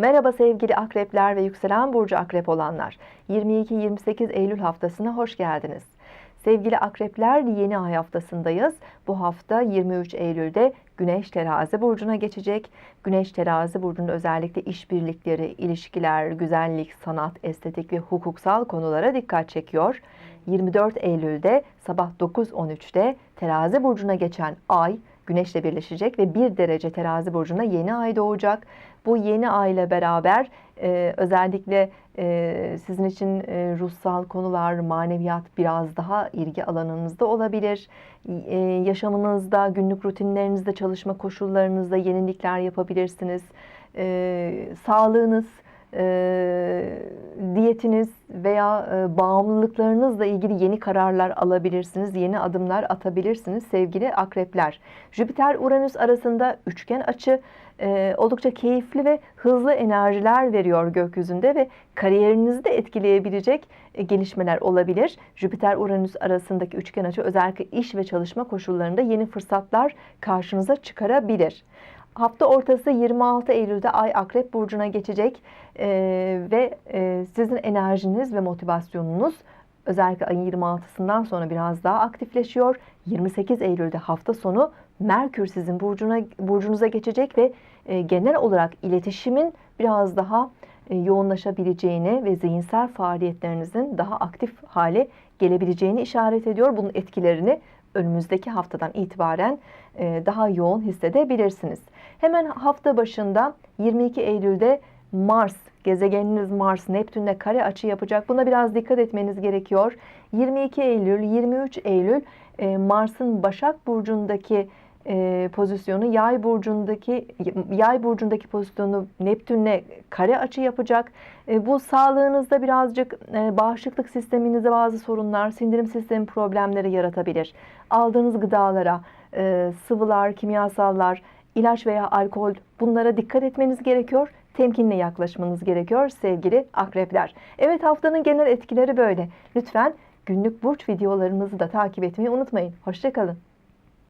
Merhaba sevgili akrepler ve yükselen burcu akrep olanlar. 22-28 Eylül haftasına hoş geldiniz. Sevgili akrepler yeni ay haftasındayız. Bu hafta 23 Eylül'de Güneş terazi burcuna geçecek. Güneş terazi burcunda özellikle işbirlikleri, ilişkiler, güzellik, sanat, estetik ve hukuksal konulara dikkat çekiyor. 24 Eylül'de sabah 9.13'te terazi burcuna geçen ay Güneş'le birleşecek ve bir derece terazi burcuna yeni ay doğacak. Bu yeni ay ile beraber e, özellikle e, sizin için e, ruhsal konular, maneviyat biraz daha ilgi alanınızda olabilir. E, yaşamınızda, günlük rutinlerinizde, çalışma koşullarınızda yenilikler yapabilirsiniz. E, sağlığınız, e, diyetiniz veya e, bağımlılıklarınızla ilgili yeni kararlar alabilirsiniz, yeni adımlar atabilirsiniz sevgili akrepler. Jüpiter-Uranüs arasında üçgen açı e, oldukça keyifli ve hızlı enerjiler veriyor gökyüzünde ve kariyerinizi de etkileyebilecek e, gelişmeler olabilir. Jüpiter-Uranüs arasındaki üçgen açı özellikle iş ve çalışma koşullarında yeni fırsatlar karşınıza çıkarabilir. Hafta ortası 26 Eylül'de Ay Akrep Burcu'na geçecek ee, ve e, sizin enerjiniz ve motivasyonunuz özellikle ayın 26'sından sonra biraz daha aktifleşiyor. 28 Eylül'de hafta sonu Merkür sizin burcuna burcunuza geçecek ve e, genel olarak iletişimin biraz daha e, yoğunlaşabileceğini ve zihinsel faaliyetlerinizin daha aktif hale gelebileceğini işaret ediyor. Bunun etkilerini önümüzdeki haftadan itibaren e, daha yoğun hissedebilirsiniz. Hemen hafta başında 22 Eylül'de Mars, gezegeniniz Mars, Neptün'le kare açı yapacak. Buna biraz dikkat etmeniz gerekiyor. 22 Eylül, 23 Eylül e, Mars'ın Başak Burcu'ndaki e, pozisyonu yay burcundaki yay burcundaki pozisyonu Neptünle kare açı yapacak. E, bu sağlığınızda birazcık e, bağışıklık sisteminizde bazı sorunlar, sindirim sistemi problemleri yaratabilir. Aldığınız gıdalara, e, sıvılar, kimyasallar, ilaç veya alkol bunlara dikkat etmeniz gerekiyor. Temkinle yaklaşmanız gerekiyor sevgili akrepler. Evet haftanın genel etkileri böyle. Lütfen günlük burç videolarımızı da takip etmeyi unutmayın. Hoşçakalın.